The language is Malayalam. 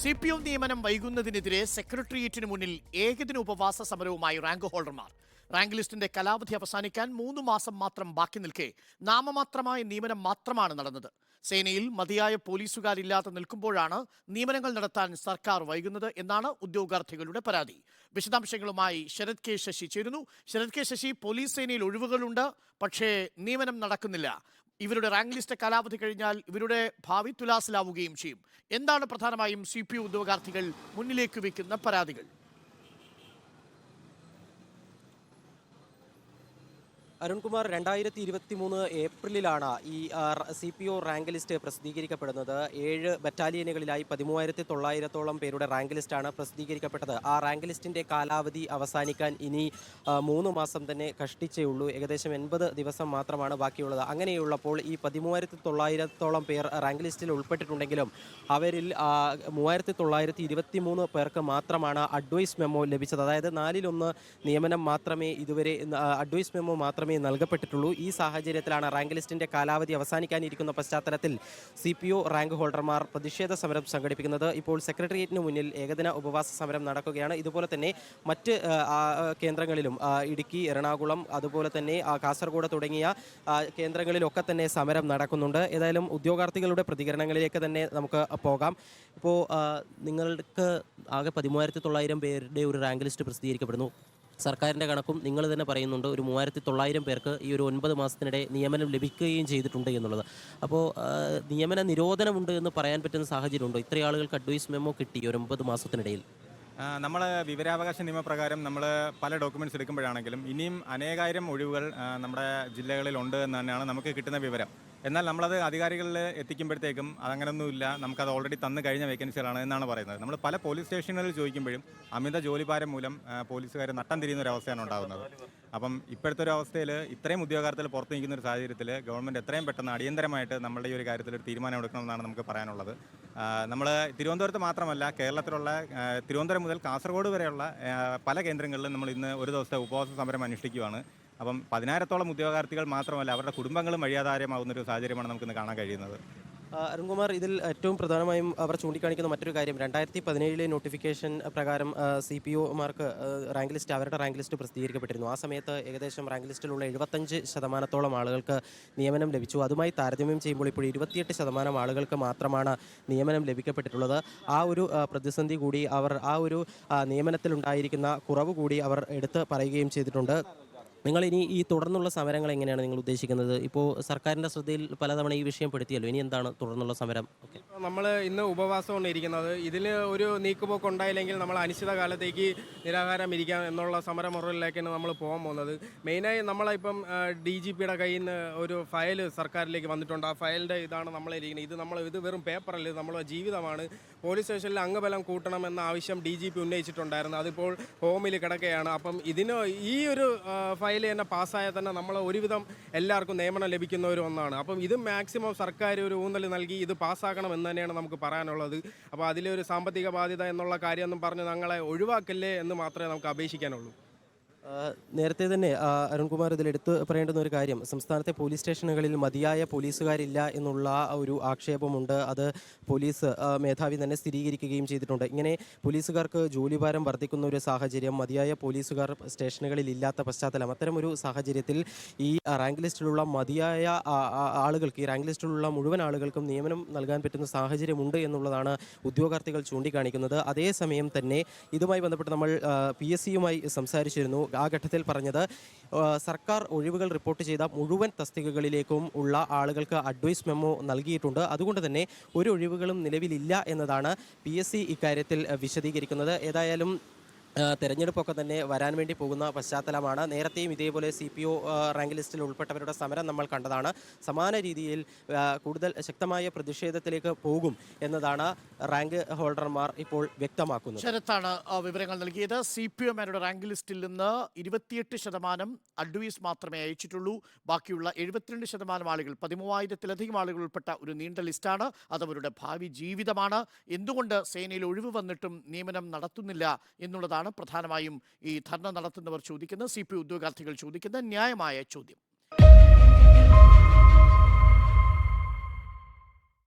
സി പി എം നിയമനം വൈകുന്നതിനെതിരെ സെക്രട്ടേറിയറ്റിന് മുന്നിൽ ഏകദിന ഉപവാസ സമരവുമായി റാങ്ക് ഹോൾഡർമാർ. റാങ്ക് ലിസ്റ്റിന്റെ കാലാവധി അവസാനിക്കാൻ മൂന്ന് മാസം മാത്രം ബാക്കി നിൽക്കെ നാമമാത്രമായ നിയമനം മാത്രമാണ് നടന്നത്. സേനയിൽ മതിയായ പോലീസുകാരില്ലാതെ നിൽക്കുമ്പോഴാണ് നിയമനങ്ങൾ നടത്താൻ സർക്കാർ വൈകുന്നത് എന്നാണ് ഉദ്യോഗാർത്ഥികളുടെ പരാതി. വിശദാംശങ്ങളുമായി ശരത് കെ ശശി ചേരുന്നു. ശരത് കെ ശശി പോലീസ് സേനയിൽ ഒഴിവുകളുണ്ട്. പക്ഷേ നിയമനം നടക്കുന്നില്ല. ഇവരുടെ റാങ്ക് ലിസ്റ്റ് കാലാവധി കഴിഞ്ഞാൽ ഇവരുടെ ഭാവി തുലാസിലാവുകയും ചെയ്യും. എന്താണ് പ്രധാനമായും സി പി ഉദ്യോഗാർത്ഥികൾ മുന്നിലേക്ക് വെക്കുന്ന പരാതികൾ? അരുൺകുമാർ രണ്ടായിരത്തി ഇരുപത്തി മൂന്ന് ഏപ്രിലിലാണ് ഈ C P O rank list പ്രസിദ്ധീകരിക്കപ്പെടുന്നത്. ഏഴ് ബറ്റാലിയനുകളിലായി പതിമൂവായിരത്തി തൊള്ളായിരത്തോളം പേരുടെ റാങ്ക് ലിസ്റ്റാണ് പ്രസിദ്ധീകരിക്കപ്പെട്ടത്. ആ റാങ്ക് ലിസ്റ്റിന്റെ കാലാവധി അവസാനിക്കാൻ ഇനി മൂന്ന് മാസം തന്നെ കഷ്ടിച്ചേ ഉള്ളൂ. ഏകദേശം എൺപത് ദിവസം മാത്രമാണ് ബാക്കിയുള്ളത്. അങ്ങനെയുള്ളപ്പോൾ ഈ പതിമൂവായിരത്തി തൊള്ളായിരത്തോളം പേർ റാങ്ക് ലിസ്റ്റിൽ ഉൾപ്പെട്ടിട്ടുണ്ടെങ്കിലും അവരിൽ മൂവായിരത്തി തൊള്ളായിരത്തി ഇരുപത്തി മൂന്ന് പേർക്ക് മാത്രമാണ് അഡ്വൈസ് മെമ്മോ ലഭിച്ചത്. അതായത് നാലിലൊന്ന് നിയമനം മാത്രമേ ഇതുവരെ അഡ്വൈസ് മെമ്മോ മാത്രമേ നൽകപ്പെട്ടിട്ടുള്ളൂ. ഈ സാഹചര്യത്തിലാണ് റാങ്ക് ലിസ്റ്റിന്റെ കാലാവധി അവസാനിക്കാനിരിക്കുന്ന പശ്ചാത്തലത്തിൽ സി പി ഒ റാങ്ക് ഹോൾഡർമാർ പ്രതിഷേധ സമരം സംഘടിപ്പിക്കുന്നത്. ഇപ്പോൾ സെക്രട്ടേറിയറ്റിന് മുന്നിൽ ഏകദിന ഉപവാസ സമരം നടക്കുകയാണ്. ഇതുപോലെ തന്നെ മറ്റ് കേന്ദ്രങ്ങളിലും ഇടുക്കി എറണാകുളം അതുപോലെ തന്നെ കാസർഗോഡ് തുടങ്ങിയ കേന്ദ്രങ്ങളിലൊക്കെ തന്നെ സമരം നടക്കുന്നുണ്ട്. ഏതായാലും ഉദ്യോഗാർത്ഥികളുടെ പ്രതികരണങ്ങളിലേക്ക് തന്നെ നമുക്ക് പോകാം. ഇപ്പോൾ നിങ്ങൾക്ക് ആകെ പതിമൂവായിരത്തി തൊള്ളായിരം പേരുടെ ഒരു റാങ്ക് ലിസ്റ്റ് പ്രസിദ്ധീകരിക്കപ്പെടുന്നു. സർക്കാരിന്റെ കണക്കും നിങ്ങൾ തന്നെ പറയുന്നുണ്ട് ഒരു മൂവായിരത്തി തൊള്ളായിരം പേർക്ക് ഈ ഒരു ഒൻപത് മാസത്തിനിടെ നിയമനം ലഭിക്കുകയും ചെയ്തിട്ടുണ്ട് എന്നുള്ളത്. അപ്പോൾ നിയമന നിരോധനമുണ്ട് എന്ന് പറയാൻ പറ്റുന്ന സാഹചര്യമുണ്ടോ? ഇത്രയും ആളുകൾക്ക് അഡ്വൈസ് മെമ്മോ കിട്ടി ഒരു ഒൻപത് മാസത്തിനിടയിൽ. നമ്മൾ വിവരാവകാശ നിയമപ്രകാരം നമ്മൾ പല ഡോക്യുമെന്റ്സ് എടുക്കുമ്പോഴാണെങ്കിലും ഇനിയും അനേകായിരം ഒഴിവുകൾ നമ്മുടെ ജില്ലകളിലുണ്ട് എന്ന് തന്നെയാണ് നമുക്ക് കിട്ടുന്ന വിവരം. എന്നാൽ നമ്മളത് അധികാരികളിൽ എത്തിക്കുമ്പോഴത്തേക്കും അതങ്ങനൊന്നുമില്ല. നമുക്കത് ഓൾറെഡി തന്നു കഴിഞ്ഞ വേക്കൻസികളാണ് എന്നാണ് പറയുന്നത്. നമ്മൾ പല പോലീസ് സ്റ്റേഷനുകളിൽ ചോദിക്കുമ്പോഴും അമിത ജോലിഭാരം മൂലം പോലീസുകാർ നട്ടം തിരിയുന്ന ഒരു അവസ്ഥയാണ് ഉണ്ടാകുന്നത്. അപ്പം ഇപ്പോഴത്തെ ഒരു അവസ്ഥയിൽ ഇത്രയും ഉദ്യോഗാർത്ഥികൾ പുറത്തു നിൽക്കുന്ന ഒരു സാഹചര്യത്തിൽ ഗവൺമെന്റ് എത്രയും പെട്ടെന്ന് അടിയന്തരമായിട്ട് നമ്മുടെ ഈ ഒരു കാര്യത്തിൽ ഒരു തീരുമാനം എടുക്കണമെന്നാണ് നമുക്ക് പറയാനുള്ളത്. നമ്മൾ തിരുവനന്തപുരത്ത് മാത്രമല്ല കേരളത്തിലുള്ള തിരുവനന്തപുരം മുതൽ കാസർഗോഡ് വരെയുള്ള പല കേന്ദ്രങ്ങളിലും നമ്മൾ ഇന്ന് ഒരു ദിവസത്തെ ഉപവാസ സമരം അനുഷ്ഠിക്കുകയാണ് അപ്പം പതിനായിരത്തോളം ഉദ്യോഗാർത്ഥികൾ മാത്രമല്ല അവരുടെ കുടുംബങ്ങളും വഴിയാധാരമാകുന്ന ഒരു സാഹചര്യമാണ് നമുക്കിന്ന് കാണാൻ കഴിയുന്നത്. അരുൺകുമാർ ഇതിൽ ഏറ്റവും പ്രധാനമായും അവർ ചൂണ്ടിക്കാണിക്കുന്ന മറ്റൊരു കാര്യം രണ്ടായിരത്തി പതിനേഴിലെ നോട്ടിഫിക്കേഷൻ പ്രകാരം സി പി ഒമാർക്ക് റാങ്ക് ലിസ്റ്റ് അവരുടെ റാങ്ക് ലിസ്റ്റ് പ്രസിദ്ധീകരിക്കപ്പെട്ടിരുന്നു. ആ സമയത്ത് ഏകദേശം റാങ്ക് ലിസ്റ്റിലുള്ള എഴുപത്തഞ്ച് ശതമാനത്തോളം ആളുകൾക്ക് നിയമനം ലഭിച്ചു. അതുമായി താരതമ്യം ചെയ്യുമ്പോൾ ഇപ്പോൾ ഇരുപത്തിയെട്ട് ശതമാനം ആളുകൾക്ക് മാത്രമാണ് നിയമനം ലഭിക്കപ്പെട്ടിട്ടുള്ളത്. ആ ഒരു പ്രതിസന്ധി കൂടി അവർ ആ ഒരു നിയമനത്തിലുണ്ടായിരിക്കുന്ന കുറവ് കൂടി അവർ എടുത്ത് പറയുകയും ചെയ്തിട്ടുണ്ട്. നിങ്ങൾ ഇനി ഈ തുടർന്നുള്ള സമരങ്ങൾ എങ്ങനെയാണ് നിങ്ങൾ ഉദ്ദേശിക്കുന്നത്? ഇപ്പോൾ സർക്കാരിന്റെ ശ്രദ്ധയിൽ പലതവണ ഈ വിഷയം പെടുത്തിയല്ലോ ഇനി എന്താണ് തുടർന്നുള്ള സമരം? നമ്മൾ ഇന്ന് ഉപവാസം കൊണ്ടിരിക്കുന്നത്. ഇതിൽ ഒരു നീക്കുപോക്ക് ഉണ്ടായില്ലെങ്കിൽ നമ്മൾ അനിശ്ചിതകാലത്തേക്ക് നിരാഹാരം ഇരിക്കാം എന്നുള്ള സമരമുറയിലേക്കാണ് നമ്മൾ പോകാൻ പോകുന്നത്. മെയിനായി നമ്മളിപ്പം ഡി ജി പിയുടെ കയ്യിൽ നിന്ന് ഒരു ഫയൽ സർക്കാരിലേക്ക് വന്നിട്ടുണ്ട്. ആ ഫയലിന്റെ ഇതാണ് നമ്മളിരിക്കുന്നത് ഇത് നമ്മൾ ഇത് വെറും പേപ്പറല്ല ഇത് നമ്മളെ ജീവിതമാണ്. പോലീസ് സ്റ്റേഷനിൽ അംഗബലം കൂട്ടണമെന്ന ആവശ്യം ഡി ജി പി ഉന്നയിച്ചിട്ടുണ്ടായിരുന്നു. അതിപ്പോൾ ഹോമിൽ കിടക്കുകയാണ്. അപ്പം ഇതിന് ഈ ഒരു ഫയൽ തന്നെ പാസ്സായാൽ തന്നെ നമ്മൾ ഒരുവിധം എല്ലാവർക്കും നിയമനം ലഭിക്കുന്ന ഒരു ഒന്നാണ്. അപ്പം ഇത് മാക്സിമം സർക്കാർ ഒരു ഊന്നൽ നൽകി ഇത് പാസ്സാക്കണം എന്ന് തന്നെയാണ് നമുക്ക് പറയാനുള്ളത്. അപ്പോൾ അതിലൊരു സാമ്പത്തിക ബാധ്യത എന്നുള്ള കാര്യമൊന്നും പറഞ്ഞ് ഞങ്ങളെ ഒഴിവാക്കല്ലേ എന്ന് മാത്രമേ നമുക്ക് അപേക്ഷിക്കാനുള്ളൂ. നേരത്തെ തന്നെ അരുൺകുമാർ ഇതിൽ എടുത്തു പറയേണ്ടുന്ന ഒരു കാര്യം. സംസ്ഥാനത്തെ പോലീസ് സ്റ്റേഷനുകളിൽ മതിയായ പോലീസുകാരില്ല എന്നുള്ള ഒരു ആക്ഷേപമുണ്ട്. അത് പോലീസ് മേധാവി തന്നെ സ്ഥിരീകരിക്കുകയും ചെയ്തിട്ടുണ്ട്. ഇങ്ങനെ പോലീസുകാർക്ക് ജോലിഭാരം വർദ്ധിക്കുന്ന ഒരു സാഹചര്യം മതിയായ പോലീസുകാർ സ്റ്റേഷനുകളിൽ ഇല്ലാത്ത പശ്ചാത്തലം അത്തരമൊരു സാഹചര്യത്തിൽ ഈ റാങ്ക് ലിസ്റ്റിലുള്ള മതിയായ ആളുകൾക്ക് ഈ റാങ്ക് ലിസ്റ്റിലുള്ള മുഴുവൻ ആളുകൾക്കും നിയമനം നൽകാൻ പറ്റുന്ന സാഹചര്യമുണ്ട് എന്നുള്ളതാണ് ഉദ്യോഗാർത്ഥികൾ ചൂണ്ടിക്കാണിക്കുന്നത്. അതേസമയം തന്നെ ഇതുമായി ബന്ധപ്പെട്ട് നമ്മൾ പി എസ് സിയുമായി സംസാരിച്ചിരുന്നു. ആ ഘട്ടത്തിൽ പറഞ്ഞത് സർക്കാർ ഒഴിവുകൾ റിപ്പോർട്ട് ചെയ്ത മുഴുവൻ തസ്തികകളിലേക്കും ഉള്ള ആളുകൾക്ക് അഡ്വൈസ് മെമ്മോ നൽകിയിട്ടുണ്ട്. അതുകൊണ്ട് തന്നെ ഒരു ഒഴിവുകളും നിലവിലില്ല എന്നതാണ് പി എസ് സി ഇക്കാര്യത്തിൽ വിശദീകരിക്കുന്നത്. ഏതായാലും തെരഞ്ഞെടുപ്പൊക്കെ തന്നെ വരാൻ വേണ്ടി പോകുന്ന പശ്ചാത്തലമാണ്. നേരത്തെയും ഇതേപോലെ സി പി ഒ റാങ്ക് ലിസ്റ്റിൽ ഉൾപ്പെട്ടവരുടെ സമരം നമ്മൾ കണ്ടതാണ്. സമാന രീതിയിൽ കൂടുതൽ ശക്തമായ പ്രതിഷേധത്തിലേക്ക് പോകും എന്നതാണ് റാങ്ക് ഹോൾഡർമാർ ഇപ്പോൾ വ്യക്തമാക്കുന്നത്. ശരത്താണ് വിവരങ്ങൾ നൽകിയത്. സി പി ഒമാരുടെ റാങ്ക് ലിസ്റ്റിൽ നിന്ന് ഇരുപത്തിയെട്ട് ശതമാനം അഡ്വൈസ് മാത്രമേ അയച്ചിട്ടുള്ളൂ. ബാക്കിയുള്ള എഴുപത്തിരണ്ട് ശതമാനം ആളുകൾ പതിമൂവായിരത്തിലധികം ആളുകൾ ഉൾപ്പെട്ട ഒരു നീണ്ട ലിസ്റ്റാണ് അതവരുടെ ഭാവി ജീവിതമാണ്. എന്തുകൊണ്ട് സേനയിൽ ഒഴിവ് വന്നിട്ടും നിയമനം നടത്തുന്നില്ല എന്നുള്ളതാണ് പ്രധാനമായും ഈ ധർണ നടത്തുന്നവർ ചോദിക്കുന്നത് സി പി ഉദ്യോഗാർത്ഥികൾ ചോദിക്കുന്ന ന്യായമായ ചോദ്യം.